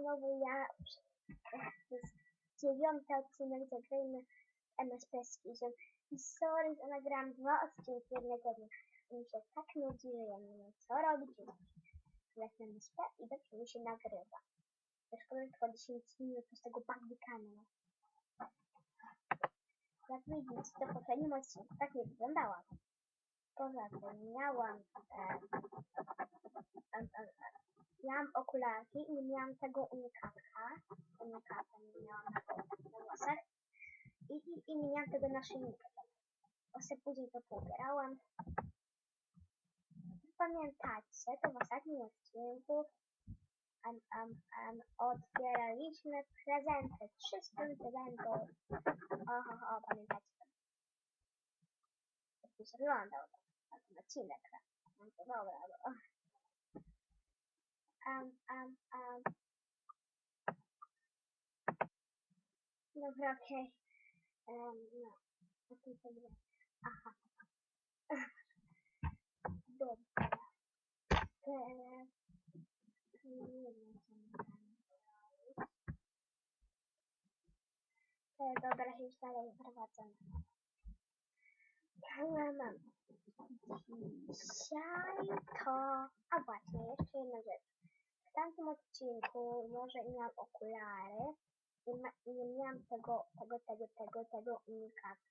znowu ja. Dziewiąty odcinek Zagrajmy MSP z Fizem. I sorry, że nagrałam dwa odcinki jednego dnia. Mi się tak nudzi, że ja nie wiem co robić. Grać na MSP i dobrze mi się nagrywa. Szkoda, że tylko 10 minut z tego bandykana. Jak widzicie, to w poprzednim odcinku tak nie wyglądałam. Poza tym miałam, e, miałam okularki i miałam tego unikatka. Unikata nie miałam na, na włosach. I, i, I miałam tego naszyjnika. O se później to pobierałam. Pamiętacie, to w ostatnim odcinku um, um, um, otwieraliśmy prezenty. 300 prezentów. Oho, o, pamiętacie to. Się wyglądał ten odcinek. No to dobra, bo... Um, um, um. Dobra, okej. Um, no, o tym sobie... Aha. Dobra. Teraz... Nie wiem, co mam tam E, Dobra, już dalej prowadzę. Ale mam. Dzisiaj to... A właśnie, jeszcze jedna rzecz. W tamtym odcinku może miałam okulary i, ma, nie miałam tego, tego, tego, tego, tego unikatu.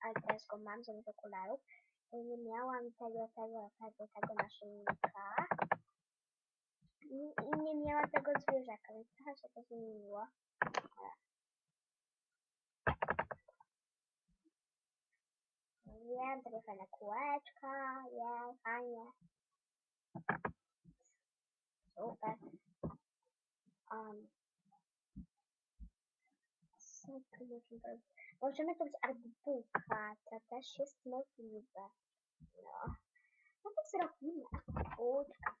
Ale teraz go mam zamiast okularów. I nie miałam tego, tego, tego, tego naszyjnika. I, I nie miałam tego zwierzaka, więc trochę się to zmieniło. Wiem, takie fajne kółeczka, wiem, fajnie. Super. Um, co tu możemy zrobić? Możemy zrobić artbooka, to też jest możliwe. No. No to zrobimy arbooka.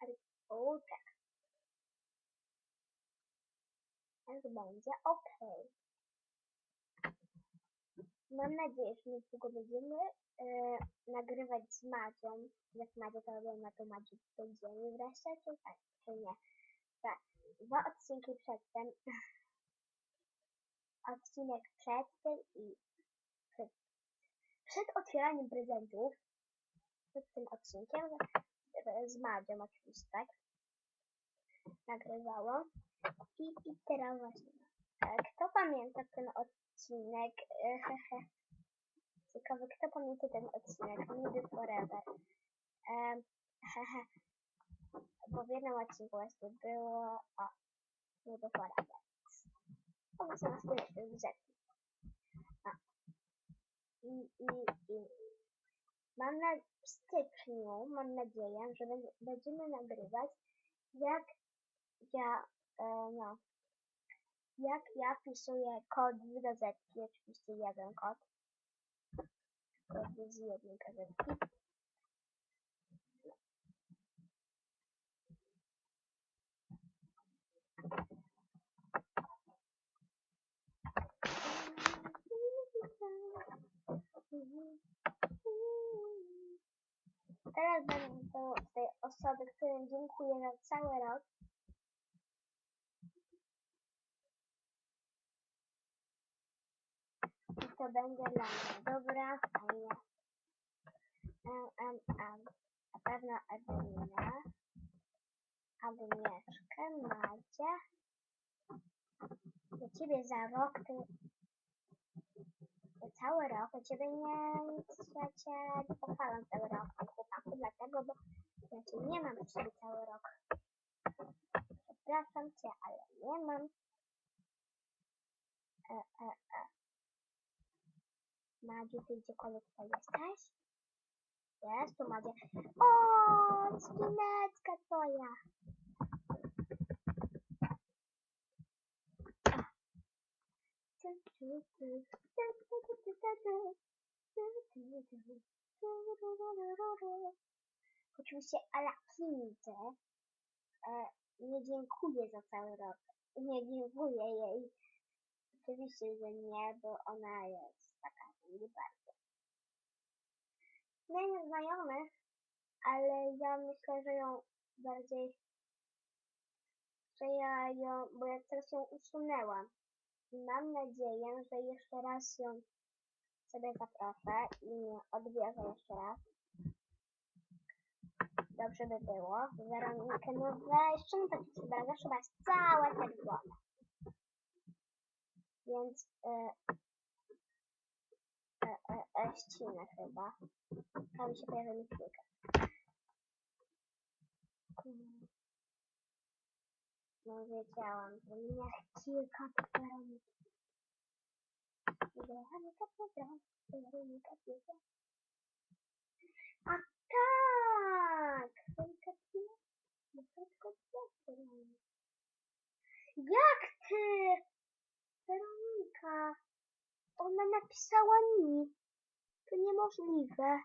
Arbooka. Tak będzie ok. Mam nadzieję, że niedługo będziemy e, nagrywać z Madzią. Jak Madzia to ogląda, to Madziu będziemy wreszcie, czy tak, czy nie. Tak, dwa odcinki przedtem. Odcinek przedtem i przed, przed otwieraniem prezentów. Przed tym odcinkiem e, z Madzią oczywiście, tak? Nagrywało. I, i teraz właśnie. E, Kto pamięta ten odcinek? E. Ciekawe, kto pamięta ten odcinek? Nigdy Forever. Um. Bo w jednym odcinku właśnie było... O, Nigdy Forever. To było na wspólnie z rzeczy. A. I, i, i. Mam na w styczniu, mam nadzieję, że będzie- będziemy nagrywać, jak ja, e, no, jak ja wpisuję kod z gazetki, oczywiście jeden kod. Kod z jednej gazetki. Teraz będę do tej osoby, której dziękuję za cały rok. I to będzie dla mnie. Dobra, fajnie. Um, um, um. Na pewno Ewelina, Agnieszkę, Macie. Do ciebie za rok, ty... To cały rok, do ciebie nie, ja cię pochwalam cały rok, chłopaku, dlatego, bo cię nie mam przy cały rok. Przepraszam cię, ale nie mam. E, e, e. Madziu, ty gdziekolwiek tutaj jesteś? Jest tu Madzia. O, spineczka twoja. Oczywiście Alakince e, nie dziękuję za cały rok. Nie dziękuję jej. Oczywiście, że nie, bo ona jest nie bardzo. Znajomy, ale ja myślę, że ją bardziej, że ja ją, bo ja teraz ją usunęłam. I mam nadzieję, że jeszcze raz ją sobie zaproszę i nie odbierze jeszcze raz. Dobrze by było. Weronikę, no weź, czemu tak się zbrazasz? Chyba jest cała czerwona. Więc e, e, e, e, chyba. Tam się pojawia kilka. Mm. No wiedziałam, że miałam kilka Piotra, Weronika Piotra. A tak! Weronika Piotra. Jak ty? Weronika. Ona napisała mi. To niemożliwe.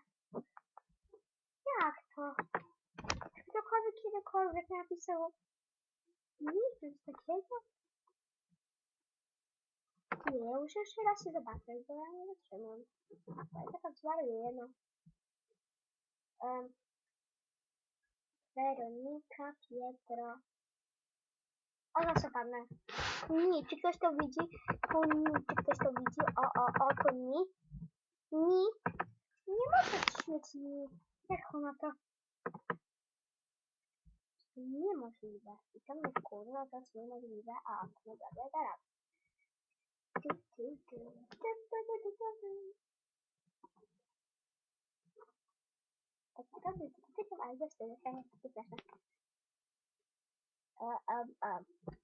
Jak to? Ktokolwiek kiedykolwiek napisał nic coś takiego? Nie, muszę jeszcze raz się zobaczyć, bo ja nie wytrzymam. Ja taka zwariuję, no. Um, Weronika, Pietro. O, za co padnę? Nie, czy ktoś to widzi? To ni, czy ktoś to widzi? O, o, o, to ni. Ni. Nie może śmieć ni. Jak ona to? Niemożliwe. I to mnie wkurza, to jest niemożliwe. A, no dobra, teraz. Ty, ty, ty. Ty, ty, ty, ty. Tak naprawdę, to ty to ale jest tak, przepraszam. A, a, a.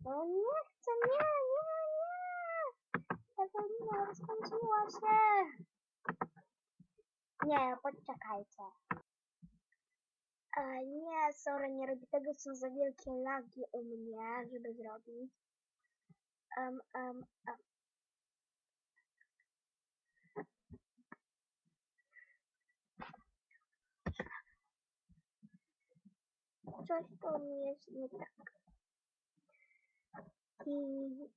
O nie chcę, nie, nie, nie. Ewelina, rozkończyła się. Nie, poczekajcie. A nie, sorry, nie robię tego, są za wielkie lagi u mnie, żeby zrobić. Um, um, um. Coś tu jest nie tak. I,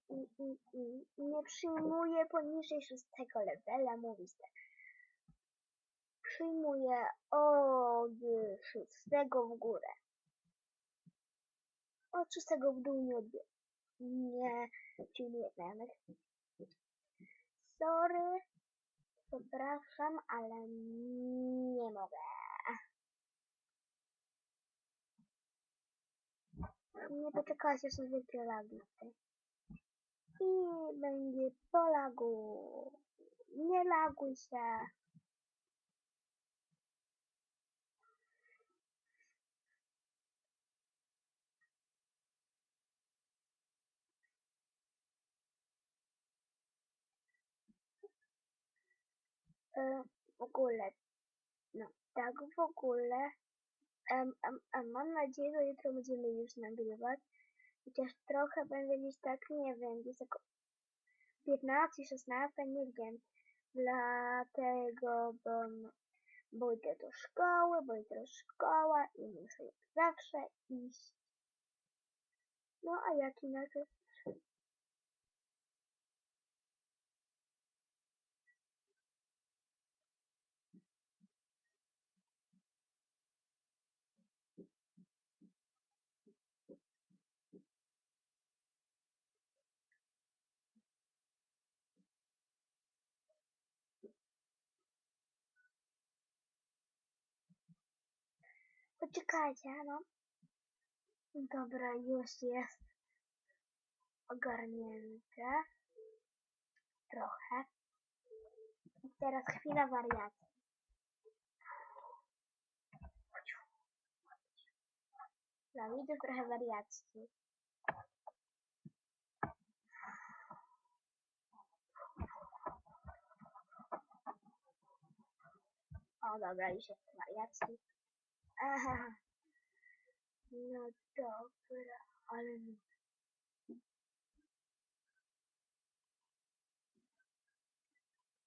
i, i, i nie przyjmuję poniżej szóstego levela, mówisz tak. Przyjmuję od szóstego w górę. Od szóstego w dół nie odbieram. Nie przyjmuję znajomych. Sorry, przepraszam, ale nie mogę. Nie poczekajcie, są wielkie lagi. I będzie po lagu. Nie laguj się. E, w ogóle, no tak w ogóle, em, em, em, mam nadzieję, że jutro będziemy już nagrywać, chociaż trochę będę gdzieś tak, nie wiem, gdzieś tak 15, 16, nie wiem, dlatego, bo, bo idę do szkoły, bo jutro szkoła i muszę jak zawsze iść. No a jak inaczej? Poczekajcie, no. Dobra, już jest ogarnięte. Trochę. I teraz chwila wariacji. No, widzę trochę wariacji. O, dobra, już jest wariacji. Aha. No dobra, ale no.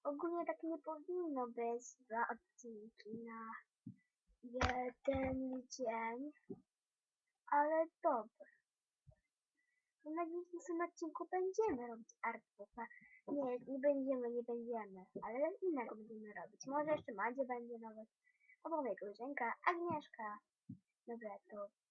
Ogólnie tak nie powinno być dwa odcinki na jeden dzień, ale dobra. Mam nadzieję, że w tym odcinku będziemy robić artbooka. Nie, nie będziemy, nie będziemy, ale innego będziemy robić. Może jeszcze Madzie będzie nawet. Jego Zenka, Agnieszka. Dobra, to